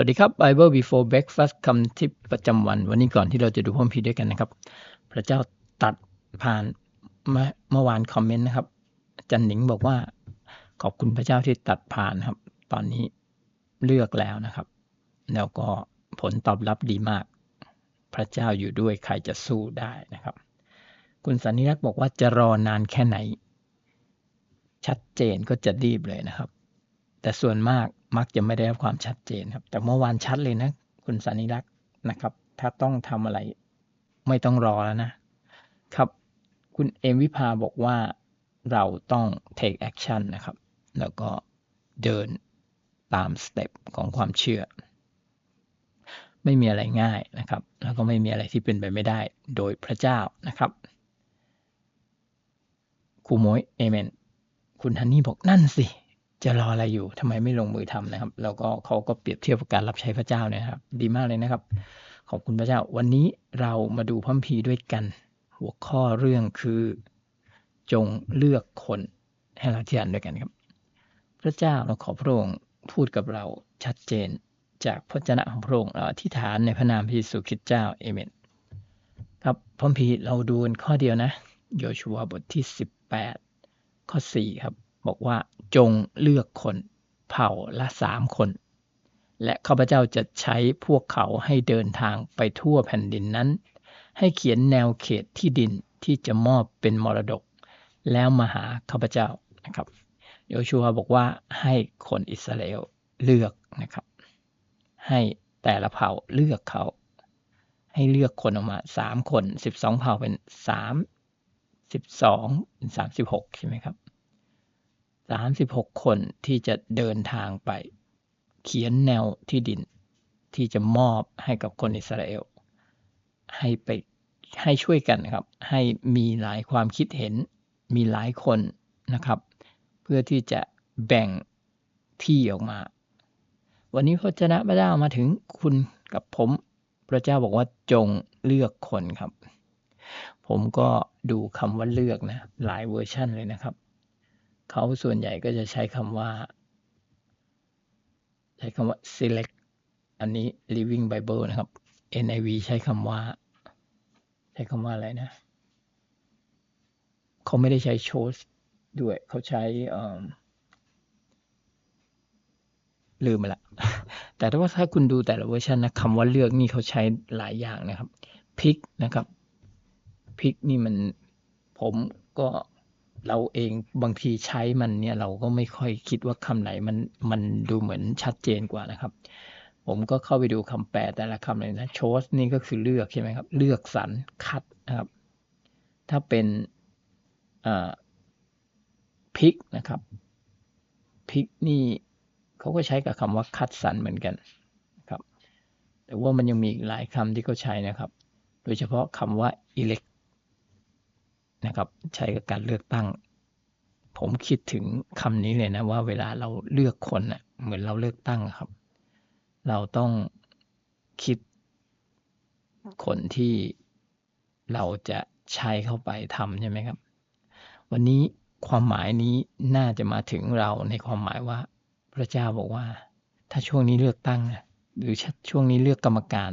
สวัสดีครับ Bible Before Breakfast คำทิปประจำวัน วันนี้ก่อนที่เราจะดูพระคัมภีด้วยกันนะครับ พระเจ้าตัดผ่านเมื่อวานคอมเมนต์นะครับ จันหนิงบอกว่าขอบคุณพระเจ้าที่ตัดผ่านครับ ตอนนี้เลือกแล้วนะครับ แล้วก็ผลตอบรับดีมาก พระเจ้าอยู่ด้วยใครจะสู้ได้นะครับ คุณสันนิรักษ์บอกว่าจะรอนานแค่ไหน ชัดเจนก็จะรีบเลยนะครับ แต่ส่วนมาก มักจะไม่ได้รับความชัดเจนครับ แต่เมื่อวานชัดเลยนะ คุณสันนิรักษ์นะครับ ถ้าต้องทำอะไร ไม่ต้องรอแล้วนะ ครับ คุณเอมวิภาบอกว่าเราต้อง take action นะครับ แล้วก็เดินตามสเต็ปของความเชื่อ ไม่มีอะไรง่ายนะครับ แล้วก็ไม่มีอะไรที่เป็นไปไม่ได้โดยพระเจ้านะครับครูโมยเอเมน คุณฮันนี่บอกนั่นสิ จะรออะไรอยู่ทำไมไม่ลงมือทำนะครับ แล้วก็เขาก็เปรียบเทียบกับการรับใช้พระเจ้าเนี่ยครับ ดีมากเลยนะครับ ขอบคุณพระเจ้า วันนี้เรามาดูพัมภีด้วยกัน หัวข้อเรื่องคือ จงเลือกคนให้เราที่อ่านด้วยกันครับ พระเจ้าเราขอพระองค์พูดกับเราชัดเจน จากพระเจ้าของพระองค์เราอธิษฐานในพระนามพระเยซูคริสต์เจ้าเอเมนครับพัมภีเราดูกันข้อเดียวนะ โยชัวบทที่ 18 ข้อ4ครับบอกว่า จงเลือกคนเผ่าละสามคน และข้าพเจ้าจะใช้พวกเขาให้เดินทางไปทั่วแผ่นดินนั้น ให้เขียนแนวเขตที่ดินที่จะมอบเป็นมรดก แล้วมาหาข้าพเจ้านะครับโยชัวบอกว่าให้คนอิสราเอลเลือกนะครับ ให้แต่ละเผ่าเลือกเขา ให้เลือกคนออกมาสามคนสิบสองเผ่าเป็นสามสิบสองเป็นสามสิบหกใช่ไหมครับ สามสิบหกคนที่จะเดินทางไป เขียนแนวที่ดินที่จะมอบให้กับคนอิสราเอล ให้ไปให้ช่วยกันนะครับ ให้มีหลายความคิดเห็นมีหลายคนนะครับ เพื่อที่จะแบ่งที่ออกมา วันนี้พระเจ้าพระเจ้ามาถึงคุณกับผม พระเจ้าบอกว่าจงเลือกคนครับ ผมก็ดูคำว่าเลือกนะ หลายเวอร์ชันเลยนะครับ เขาส่วนใหญ่ก็จะใช้คำว่า ใช้คำว่า select อันนี้ Living Bible นะครับ NIV ใช้คำว่า ใช้คำว่าอะไรนะ เขาไม่ได้ใช้ chose ด้วย เขาใช้ลืมไปละ แต่ถ้าว่าถ้าคุณดูแต่ละเวอร์ชันนะคำว่าเลือกนี่เขาใช้หลายอย่างนะครับพิกนะครับพิกนี่มันผมก็ เราเองบางทีใช้มันเนี่ยเราก็ไม่ค่อยคิดว่าคำไหนมันมันดูเหมือนชัดเจนกว่านะครับ ผมก็เข้าไปดูคำแปลแต่ละคำเลยนะ chose นี่ก็คือเลือกใช่ไหมครับ เลือกสรรคัดนะครับ ถ้าเป็นพิกนะครับพิกนี่เขาก็ใช้กับคำว่าคัดสรรเหมือนกันครับ แต่ว่ามันยังมีหลายคำที่เขาใช้นะครับ โดยเฉพาะคำว่า elect นะครับใช้กับการเลือกตั้ง ผมคิดถึงคำนี้เลยนะว่าเวลาเราเลือกคนนะ่ะเหมือนเราเลือกตั้งครับ เราต้องคิดคนที่เราจะใช้เข้าไปทำใช่ไหมครับ วันนี้ความหมายนี้น่าจะมาถึงเราในความหมายว่า พระเจ้าบอกว่า ถ้าช่วงนี้เลือกตั้งหรือช่วงนี้เลือกกรรมการ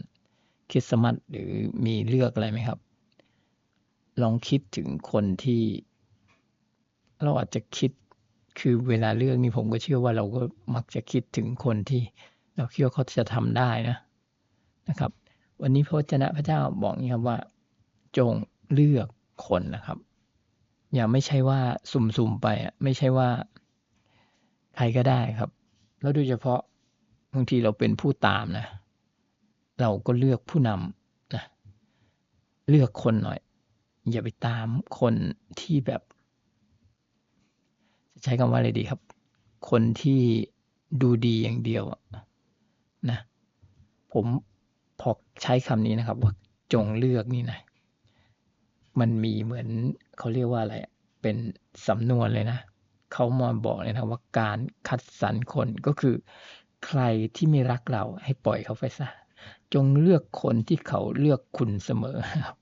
คริสต์มาสหรือมีเลือกอะไรไหมครับ ลองคิดถึงคนที่ เราอาจจะคิดคือเวลาเลือกนี่ผมก็เชื่อว่าเราก็มักจะคิดถึงคนที่ เราคิดว่าเขาจะทำได้นะนะครับ วันนี้พระเจ้าพระเจ้าบอกนี่ครับว่า จงเลือกคนนะครับ อย่าไม่ใช่ว่าสุ่มๆไปอะไม่ใช่ว่าใครก็ได้ครับ แล้วโดยเฉพาะบางทีเราเป็นผู้ตามนะ เราก็เลือกผู้นำนะเลือกคนหน่อย อย่าไปตามคนที่แบบ จะใช้คำว่าอะไรดีครับ คนที่ดูดีอย่างเดียวนะ ผมพอใช้คำนี้นะครับ ว่าจงเลือกนี่นะ มันมีเหมือนเขาเรียกว่าอะไร เป็นสำนวนเลยนะเขามาบอกเลยนะว่าการคัดสรรคนก็คือ ใครที่ไม่รักเราให้ปล่อยเขาไปซะจงเลือกคนที่เขาเลือกคุณเสมอครับ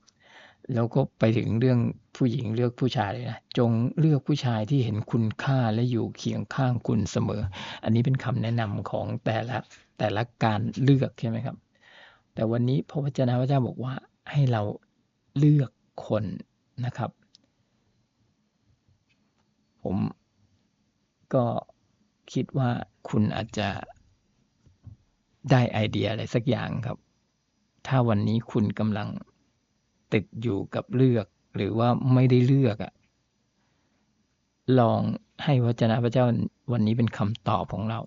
แล้วก็ไปถึงเรื่องผู้หญิงเลือกผู้ชายเลยนะจงเลือกผู้ชายที่เห็นคุณค่าและอยู่เคียงข้างคุณเสมอ อันนี้เป็นคำแนะนำของแต่ละแต่ละการเลือกใช่ไหมครับ แต่วันนี้พระวจนะพระเจ้าบอกว่าให้เราเลือกคนนะครับ ผมก็คิดว่าคุณอาจจะได้ไอเดียอะไรสักอย่างครับ ถ้าวันนี้คุณกำลัง ติดอยู่กับเลือก หรือว่าไม่ได้เลือกอะลองให้วจนะพระเจ้าวันนี้เป็นคำตอบของเรา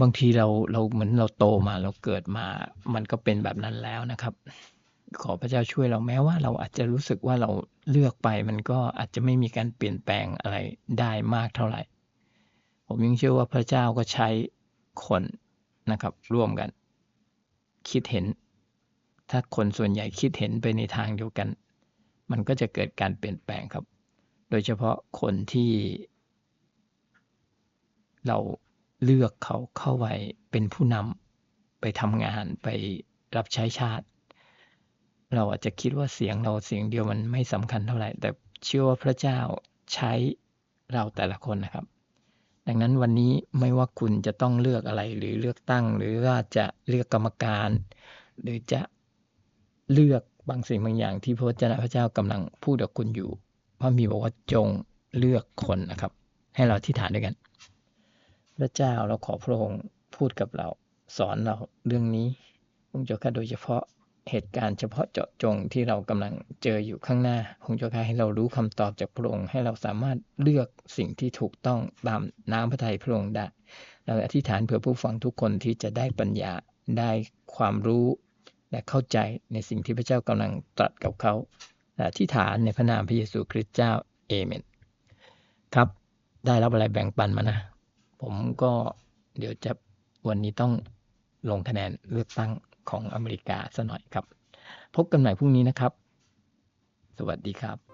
บางทีเราเราเหมือนเราโตมาเราเกิดมา มันก็เป็นแบบนั้นแล้วนะครับ ขอพระเจ้าช่วยเราแม้ว่าเราอาจจะรู้สึกว่าเราเลือกไป มันก็อาจจะไม่มีการเปลี่ยนแปลงอะไรได้มากเท่าไหร่ ผมยังเชื่อว่าพระเจ้าก็ใช้คนนะครับ ร่วมกัน คิดเห็น ถ้าคนส่วนใหญ่คิดเห็นไปในทางเดียวกัน มันก็จะเกิดการเปลี่ยนแปลงครับ โดยเฉพาะคนที่ เราเลือกเขาเข้าไปเป็นผู้นำไปทำงานไปรับใช้ชาติ เราอาจจะคิดว่าเสียงเราเสียงเดียวมันไม่สำคัญเท่าไหร่ แต่เชื่อว่าพระเจ้าใช้เราแต่ละคนนะครับ ดังนั้นวันนี้ไม่ว่าคุณจะต้องเลือกอะไรหรือเลือกตั้ง หรือว่าจะเลือกกรรมการ หรือจะเลือกบางสิ่งบางอย่างที่พระเจ้าพระเจ้ากำลังพูดกับคุณอยู่พระมีบอกว่าจงเลือกคนนะครับ ให้เราที่ฐานด้วยกัน พระเจ้าเราขอพระองค์พูดกับเรา สอนเราเรื่องนี้พระเจ้าค่ะโดยเฉพาะ เหตุการณ์เฉพาะเจาะจงที่เรากำลังเจออยู่ข้างหน้าพระเจ้าค่ะให้เรารู้คำตอบจากพระองค์ให้เราสามารถเลือกสิ่งที่ถูกต้องตามน้ำพระทัยพระองค์ได้เราอธิษฐานเผื่อผู้ฟังทุกคนที่จะได้ปัญญาได้ความรู้และเข้าใจในสิ่งที่พระเจ้ากำลังตรัสกับเขาอธิษฐานในพระนามพระเยซูคริสต์เจ้าเอเมนครับ ได้รับอะไรแบ่งปันมานะ ผมก็เดี๋ยวจะวันนี้ต้องลงคะแนนเลือกตั้ง ของอเมริกาซะหน่อยครับ พบกันใหม่พรุ่งนี้นะครับ สวัสดีครับ